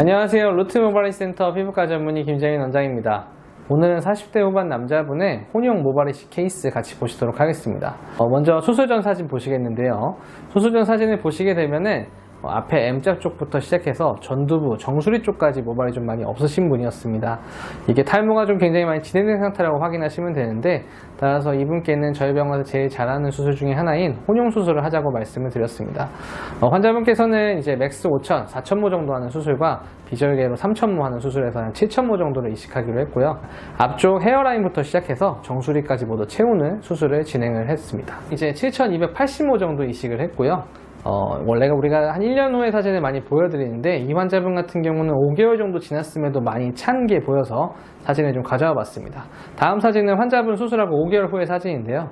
안녕하세요. 루트 모바일 센터 피부과 전문의 김재민 원장입니다. 오늘은 40대 후반 남자분의 혼용 모발이식 케이스 같이 보시도록 하겠습니다. 어, 먼저 수술 전 사진 보시겠는데요. 수술 전 사진을 보시게 되면은 어, 앞에 M자 쪽부터 시작해서 전두부, 정수리 쪽까지 모발이 좀 많이 없으신 분이었습니다. 이게 탈모가 좀 굉장히 많이 진행된 상태라고 확인하시면 되는데 따라서 이분께는 저희 병원에서 제일 잘하는 수술 중에 하나인 혼용 수술을 하자고 말씀을 드렸습니다. 어, 환자분께서는 이제 맥스 5천, 4천모 정도 하는 수술과 비절개로 3천모 하는 수술에서 한 7천모 정도를 이식하기로 했고요. 앞쪽 헤어라인부터 시작해서 정수리까지 모두 채우는 수술을 진행을 했습니다. 이제 7,280모 정도 이식을 했고요. 어, 원래가 우리가 한 1년 후의 사진을 많이 보여드리는데 이 환자분 같은 경우는 5개월 정도 지났음에도 많이 찬 게 보여서 사진을 좀 가져와 봤습니다. 다음 사진은 환자분 수술하고 5개월 후의 사진인데요.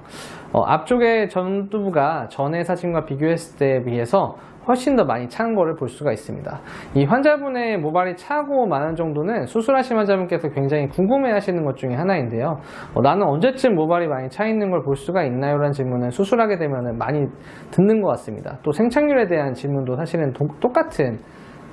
어, 앞쪽에 전두부가 전의 사진과 비교했을 때에 비해서 훨씬 더 많이 찬 거를 볼 수가 있습니다. 이 환자분의 모발이 차고 많은 정도는 수술하신 환자분께서 굉장히 궁금해 하시는 것 중에 하나인데요. 어, 나는 언제쯤 모발이 많이 차 있는 걸 볼 수가 있나요? 라는 질문을 수술하게 되면 많이 듣는 것 같습니다. 또 생착률에 대한 질문도 사실은 도- 똑같은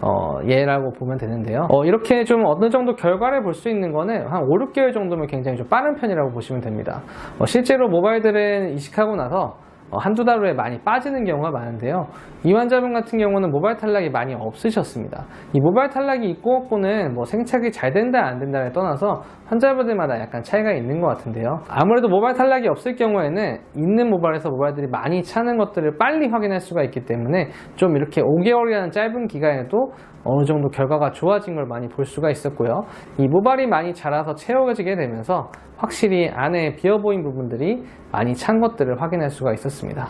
어, 예라고 보면 되는데요. 어, 이렇게 좀 어느 정도 결과를 볼 수 있는 거는 한 5, 6개월 정도면 굉장히 좀 빠른 편이라고 보시면 됩니다. 어, 실제로 모발들은 이식하고 나서 어, 한두 달 후에 많이 빠지는 경우가 많은데요. 이 환자분 같은 경우는 모발 탈락이 많이 없으셨습니다. 이 모발 탈락이 있고 없고는 뭐 생착이 잘 된다 안 된다를 떠나서 환자분들마다 약간 차이가 있는 것 같은데요. 아무래도 모발 탈락이 없을 경우에는 있는 모발에서 모발들이 많이 차는 것들을 빨리 확인할 수가 있기 때문에 좀 이렇게 5개월이라는 짧은 기간에도 어느 정도 결과가 좋아진 걸 많이 볼 수가 있었고요. 이 모발이 많이 자라서 채워지게 되면서 확실히 안에 비어 보인 부분들이 많이 찬 것들을 확인할 수가 있었습니다.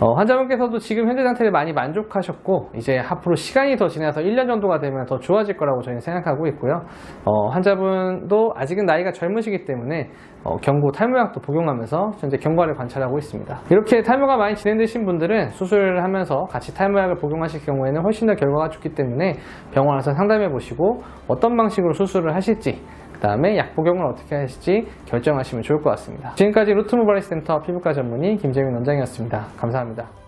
어, 환자분께서도 지금 현재 상태를 많이 만족하셨고 이제 앞으로 시간이 더 지나서 1년 정도가 되면 더 좋아질 거라고 저희는 생각하고 있고요. 어, 환자분도 아직은 나이가 젊으시기 때문에 어, 경구 탈모약도 복용하면서 현재 경과를 관찰하고 있습니다. 이렇게 탈모가 많이 진행되신 분들은 수술을 하면서 같이 탈모약을 복용하실 경우에는 훨씬 더 결과가 좋기 때문에 병원 와서 상담해 보시고 어떤 방식으로 수술을 하실지 그 다음에 약 복용을 어떻게 하실지 결정하시면 좋을 것 같습니다. 지금까지 루트모바일 센터 피부과 전문의 김재민 원장이었습니다. 감사합니다.